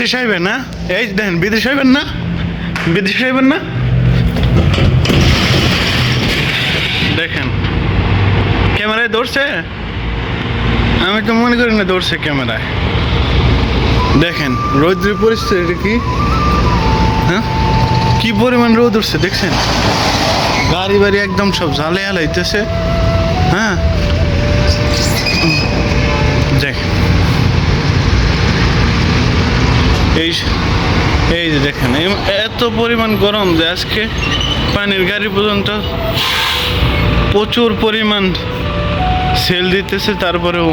বিদেশ আইবেন না? এই দেখেন বিদেশ আইবেন না? বিদেশ আইবেন না? দেখেন, ক্যামেরায় ধরছে? আমি তো মনে করি না ধরছে ক্যামেরায়। দেখেন, রৌদ্রের পরিস্থিতি কি? হ্যাঁ? কি পরিমাণ রোদ উঠছে, দেখছেন? গাড়ি বাড়ি একদম সব ঝালে হালাইতেছে হ্যাঁ দেখ এই এই যে দেখেন এত পরিমাণ গরম যে আজকে পানির গাড়ি পর্যন্ত প্রচুর পরিমাণ সেল দিতেছে, তারপরেও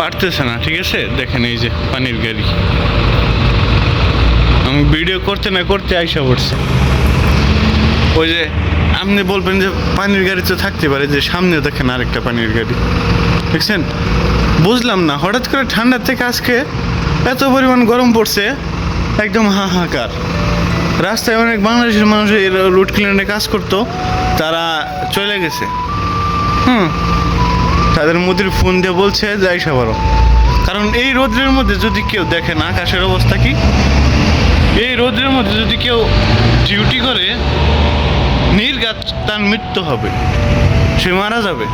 পারতেছে না, ঠিক আছে? দেখেন এই যে পানির গাড়ি। আমি ভিডিও করতে না করতে আইসা পড়ছে। ওই যে আপনি বলবেন যে পানির গাড়ি তো থাকতে পারে, যে সামনে দেখেন আরেকটা পানির গাড়ি। দেখছেন? বুঝলাম না, হঠাৎ করে ঠান্ডার থেকে আজকে এত পরিমাণ গরম পড়ছে, একদম হাহাকার। রাস্তায় অনেক বাংলাদেশের মানুষ এই রুট ক্লিনারে কাজ করতো, তারা চলে গেছে। হুম, তাদের মুদির ফোন দিয়ে বলছে, যাই সবারও কারণ এই রোদ্রের মধ্যে যদি কেউ দেখেন আকাশের অবস্থা কি? এই রোদ্রের মধ্যে যদি কেউ ডিউটি করে নির্গাত তার মৃত্যু হবে। সে মারা যাবে।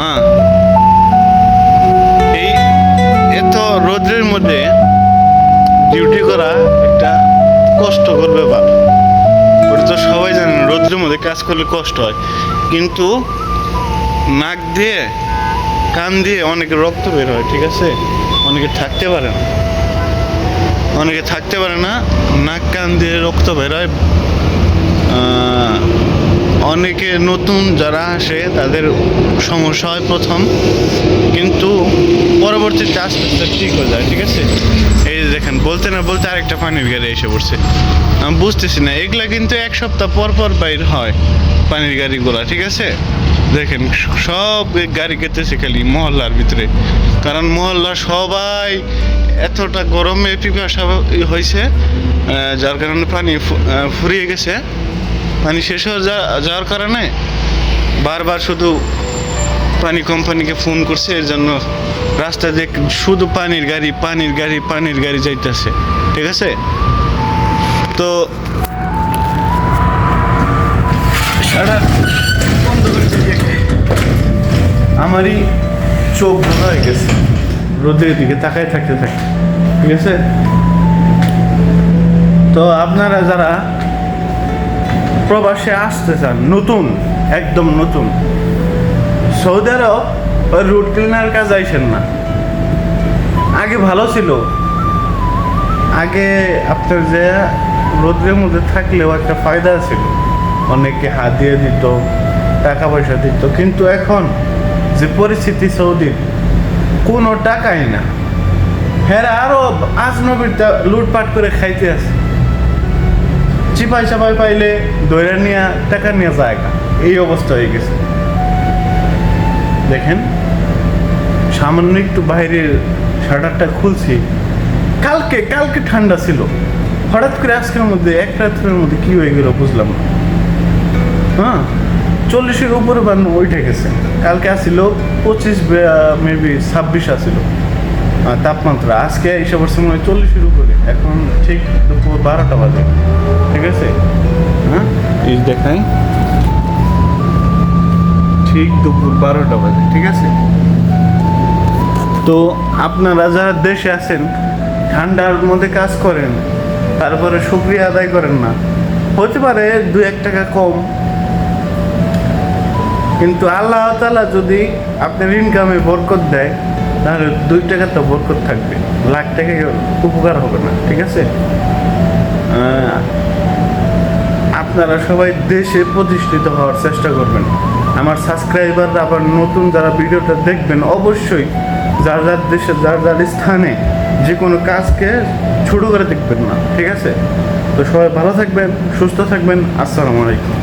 হ্যাঁ। এত রোদ্রের মধ্যে ডিউটি করা একটা কষ্টকর ব্যাপার। ওটা তো সবাই জানেন, রোদ্রের মধ্যে কাজ করলে কষ্ট হয়। কিন্তু নাক দিয়ে, কান দিয়ে অনেকে রক্ত বের হয়, ঠিক আছে? অনেকে থাকতে পারে না। অনেকে থাকতে পারে না, নাক কান দিয়ে রক্ত বের হয় অনেকে নতুন যারা আসে, তাদের সমস্যা হয় প্রথম। কিন্তু পরবর্তীতে আস্তে আস্তে ঠিক হয়ে যায়, ঠিক আছে? এই দেখেন, বলতে না বলতে আরেকটা পানির গাড়ি এসে পড়ছে। আমি বুঝতেছি না, এগুলা কিন্তু এক সপ্তাহ পর পর বাইর হয়, পানির গাড়িগুলা, ঠিক আছে? দেখেন, সব গাড়ি কেটেছে খালি মহল্লার ভিতরে। কারণ মহল্লা সবাই এতটা গরমে পিপাসা হয়েছে যার কারণে পানি ফুরিয়ে গেছে। পানি শেষ হয়ে যাওয়ার কারণে বারবার শুধু পানি কোম্পানিকে ফোন করছে, এর জন্য রাস্তা দিয়ে শুধু পানির গাড়ি পানির গাড়ি পানির গাড়ি যাইতেছে। ঠিক আছে? তো আমারই চোখ ভালো হয়ে গেছে। রোদের দিকে তাকায় থাকতে থাকতে। ঠিক আছে? তো আপনারা যারা প্রবাসে আসতে চান, নতুন, একদম নতুন। সৌদি আরব ওই রুট ক্লিনার কাজ আইসেন না। আগে ভালো ছিল। আগে আপনার যে রোদ্রের মধ্যে থাকলেও একটা ফায়দা ছিল। অনেকে হাত দিয়ে দিত টাকা পয়সা দিত। কিন্তু এখন যে পরিস্থিতি সৌদির কোনো টাকাই না। হ্যাঁ আরও আজনবীরটা লুটপাট করে খাইতে আছে চিপাই চাপাই পাইলে দৈরা নিয়ে, টাকা নিয়ে জায়গা এই অবস্থা হয়ে গেছে। দেখেন, সামান্য একটু বাইরের শাটারটা খুলছি। কালকে কালকে ঠান্ডা ছিল। হঠাৎ করে আজকের মধ্যে, এক রাত্রের মধ্যে কি হয়ে গেল বুঝলাম না। হ্যাঁ চল্লিশের উপরে বান্ন উঠে গেছে। কালকে আসছিল পঁচিশ মেবি ছাব্বিশ আসছিল তাপমাত্রা আজকে এসে পড়ছে মনে হয় চল্লিশের উপরে। এখন ঠিক দুপুর বারোটা বাজে। হ্যাঁ? এই দেখাই ঠিক দুপুর বারোটা বাজে, ঠিক আছে? তো আপনারা যারা দেশে আছেন, ঠান্ডার মধ্যে কাজ করেন, তারপরে শুক্রিয়া আদায় করেন না। হতে পারে দু এক টাকা কম। কিন্তু আল্লাহ তালা যদি আপনার ইনকামে বরকত দেয়, তাহলে দুই টাকা তো বরকত থাকবে। লাখ টাকা উপকার হবে না, ঠিক আছে? আপনারা সবাই দেশে প্রতিষ্ঠিত হওয়ার চেষ্টা করবেন। আমার সাবস্ক্রাইবার আবার নতুন যারা ভিডিওটা দেখবেন, অবশ্যই যার যার দেশে, যার যার স্থানে যে কোনো কাজকে ছোটো করে দেখবেন না, ঠিক আছে? তো সবাই ভালো থাকবেন, সুস্থ থাকবেন, আসসালামু আলাইকুম।